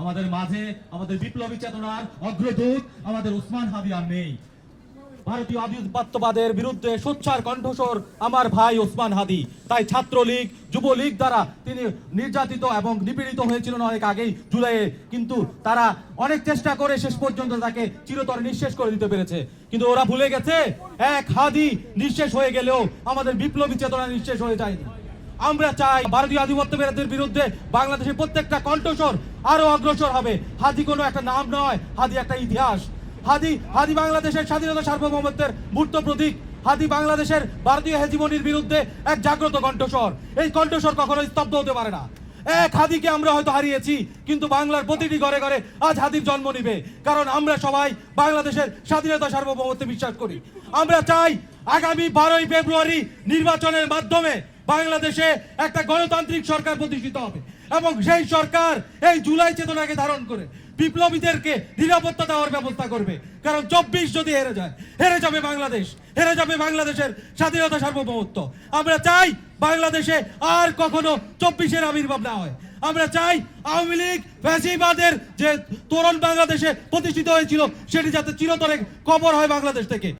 আমাদের মাঝে আমাদের বিপ্লবী চেতনার অগ্রদূত আমাদের উসমান হাদি আর নেই। ভারতীয় আধিপত্যবাদের বিরুদ্ধে সোচ্চার কণ্ঠস্বর আমার ভাই ওসমান হাদি। তাই ছাত্রলীগ, যুবলীগ দ্বারা তিনি নির্যাতিত এবং নিপীড়িত হয়েছিলেন অনেক আগেই জুলাইয়ে। কিন্তু তারা অনেক চেষ্টা করে শেষ পর্যন্ত তাকে চিরতরে নিঃশেষ করে দিতে পেরেছে। কিন্তু ওরা ভুলে গেছে, এক হাদি নিঃশেষ হয়ে গেলেও আমাদের বিপ্লবী চেতনা নিঃশেষ হয়ে যায়নি। আমরা চাই ভারতীয় আধিপত্যবাদের বিরুদ্ধে বাংলাদেশের প্রত্যেকটা কণ্ঠস্বর আরও অগ্রসর হবে। হাদি কোনো একটা নাম নয়, হাদি একটা ইতিহাস। হাদি হাদি বাংলাদেশের স্বাধীনতা সার্বভৌমত্বের মূর্ত প্রতীক। হাদি বাংলাদেশের ভারতীয় হেজিমনির বিরুদ্ধে এক জাগ্রত কণ্ঠস্বর। এই কণ্ঠস্বর কখনো স্তব্ধ হতে পারে না। এক হাদিকে আমরা হয়তো হারিয়েছি, কিন্তু বাংলার প্রতিটি ঘরে ঘরে আজ হাদির জন্ম নিবে। কারণ আমরা সবাই বাংলাদেশের স্বাধীনতা সার্বভৌমত্বে বিশ্বাস করি। আমরা চাই আগামী বারোই ফেব্রুয়ারি নির্বাচনের মাধ্যমে বাংলাদেশে একটা গণতান্ত্রিক সরকার প্রতিষ্ঠিত হবে। এবং সেই সরকার এই জুলাই চেতনাকে ধারণ করে বিপ্লবীদেরকে নিরাপত্তা দেওয়ার ব্যবস্থা করবে। কারণ চব্বিশ যদি হেরে যায়, হেরে যাবে বাংলাদেশ। হেরে যাবে বাংলাদেশের স্বাধীনতা সার্বভৌমত্ব। আমরা চাই বাংলাদেশে আর কখনো চব্বিশের আবির্ভাব না হয়। আমরা চাই আওয়ামী লীগ, ফ্যাসিবাদের যে তোরণ বাংলাদেশে প্রতিষ্ঠিত হয়েছিল, সেটি যাতে চিরতরে কবর হয় বাংলাদেশ থেকে।